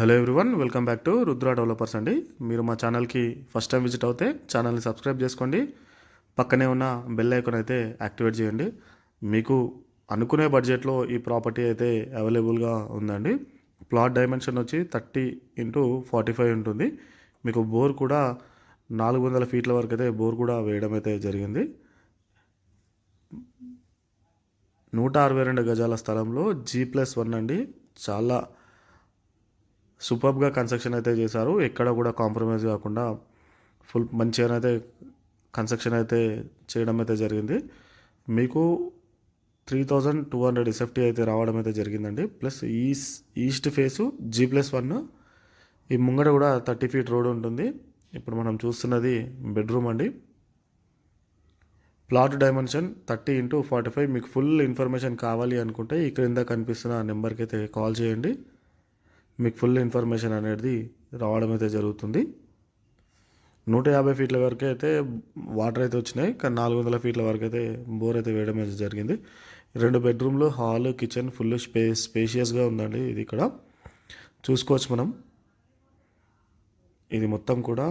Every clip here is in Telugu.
Hello everyone welcome back to Rudra developers అండి మీరు మా ఛానల్కి ఫస్ట్ టైం విజిట్ అవుతే ఛానల్ని సబ్స్క్రైబ్ చేసుకోండి పక్కనే ఉన్న బెల్ ఐకాన్ అయితే యాక్టివేట్ చేయండి మీకు అనుకునే బడ్జెట్లో ఈ ప్రాపర్టీ అయితే అవైలబుల్గా ఉందండి ప్లాట్ డైమెన్షన్ వచ్చి థర్టీ ఇంటూ ఫార్టీ ఫైవ్ ఉంటుంది మీకు బోర్ కూడా నాలుగు వందల ఫీట్ల వరకు అయితే బోర్ కూడా వేయడం అయితే జరిగింది నూట అరవై రెండు గజాల స్థలంలో జీ ప్లస్ వన్ అండి చాలా సూపర్గా కన్స్ట్రక్షన్ అయితే చేశారు ఎక్కడ కూడా కాంప్రమైజ్ కాకుండా ఫుల్ మంచిగా అయితే కన్స్ట్రక్షన్ అయితే చేయడం అయితే జరిగింది మీకు three thousand two hundred SFT అయితే రావడం అయితే జరిగిందండి plus is east face G plus one ఈ ముంగట కూడా థర్టీ ఫీట్ రోడ్ ఉంటుంది ఇప్పుడు మనం చూస్తున్నది బెడ్రూమ్ అండి plot dimension thirty into forty five మీకు ఫుల్ ఇన్ఫర్మేషన్ కావాలి అనుకుంటే ఇక్కడ ఇందా కనిపిస్తున్న నెంబర్కి అయితే కాల్ చేయండి మీకు ఫుల్ ఇన్ఫర్మేషన్ అనేది రావడం అయితే జరుగుతుంది నూట యాభై ఫీట్ల వరకు అయితే వాటర్ అయితే వచ్చినాయి కానీ నాలుగు వందల ఫీట్ల వరకు అయితే బోర్ అయితే వేయడం అయితే జరిగింది రెండు బెడ్రూమ్లు హాల్ కిచెన్ ఫుల్ స్పే స్పేషియస్గా ఉందండి ఇది ఇక్కడ చూసుకోవచ్చు మనం ఇది మొత్తం కూడా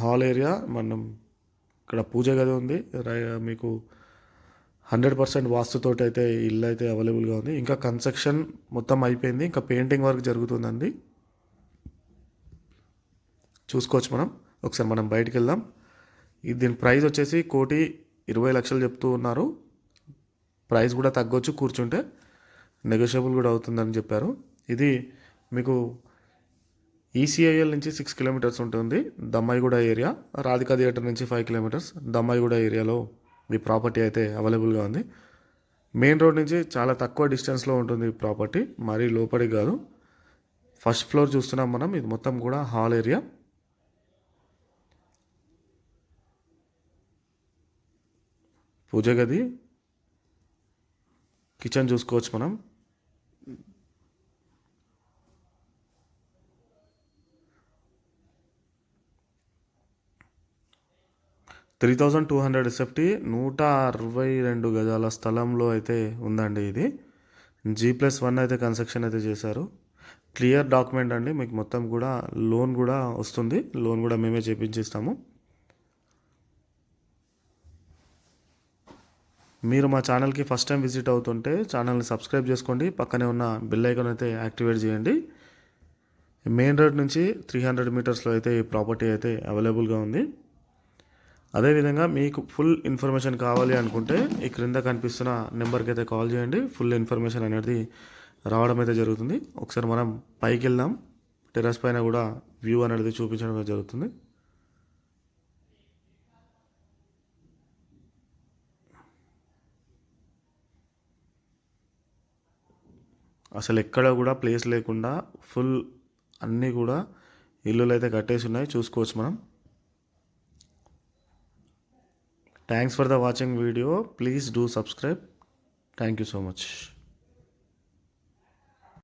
హాల్ ఏరియా మనం ఇక్కడ పూజ గది ఉంది మీకు హండ్రెడ్ పర్సెంట్ వాస్తుతో అయితే ఇల్లు అయితే అవైలబుల్గా ఉంది ఇంకా కన్స్ట్రక్షన్ మొత్తం అయిపోయింది ఇంకా పెయింటింగ్ వర్క్ జరుగుతుందండి చూసుకోవచ్చు మనం ఒకసారి మనం బయటకు వెళ్దాం దీని ప్రైస్ వచ్చేసి కోటి ఇరవై లక్షలు చెప్తూ ఉన్నారు ప్రైస్ కూడా తగ్గొచ్చు కూర్చుంటే నెగోషియబుల్ కూడా అవుతుందని చెప్పారు ఇది మీకు ఈసీఐఎల్ నుంచి సిక్స్ కిలోమీటర్స్ ఉంటుంది దమ్మాయిగూడ ఏరియా రాధికా థియేటర్ నుంచి ఫైవ్ కిలోమీటర్స్ దమ్మాయిగూడ ఏరియాలో ఇది ప్రాపర్టీ అయితే అవైలబుల్గా ఉంది మెయిన్ రోడ్ నుంచి చాలా తక్కువ డిస్టెన్స్లో ఉంటుంది ఈ ప్రాపర్టీ మరీ లోపలి కాదు ఫస్ట్ ఫ్లోర్ చూస్తున్నాం మనం ఇది మొత్తం కూడా హాల్ ఏరియా పూజ గది కిచెన్ చూసుకోవచ్చు మనం three thousand two hundred SFT నూట అరవై రెండు గజాల స్థలంలో అయితే ఉందండి ఇది జీ ప్లస్ వన్ అయితే కన్స్ట్రక్షన్ అయితే చేశారు క్లియర్ డాక్యుమెంట్ అండి మీకు మొత్తం కూడా లోన్ కూడా వస్తుంది లోన్ కూడా మేమే చేపించిస్తాము మీరు మా ఛానల్కి ఫస్ట్ టైం విజిట్ అవుతుంటే ఛానల్ని సబ్స్క్రైబ్ చేసుకోండి పక్కనే ఉన్న బిల్ ఐకాన్ అయితే యాక్టివేట్ చేయండి మెయిన్ రోడ్ నుంచి త్రీ హండ్రెడ్ మీటర్స్లో అయితే ఈ ప్రాపర్టీ అయితే అవైలబుల్గా ఉంది అదేవిధంగా మీకు ఫుల్ ఇన్ఫర్మేషన్ కావాలి అనుకుంటే ఈ క్రింద కనిపిస్తున్న నెంబర్కి అయితే కాల్ చేయండి ఫుల్ ఇన్ఫర్మేషన్ అనేది రావడం అయితే జరుగుతుంది ఒకసారి మనం పైకి వెళ్దాం టెర్రస్ పైన కూడా వ్యూ అనేది చూపించడం జరుగుతుంది అసలు ఎక్కడ కూడా ప్లేస్ లేకుండా ఫుల్ అన్నీ కూడా ఇల్లులు అయితే కట్టేసి ఉన్నాయి చూసుకోవచ్చు మనం Thanks for the watching video. Please do subscribe. Thank you so much.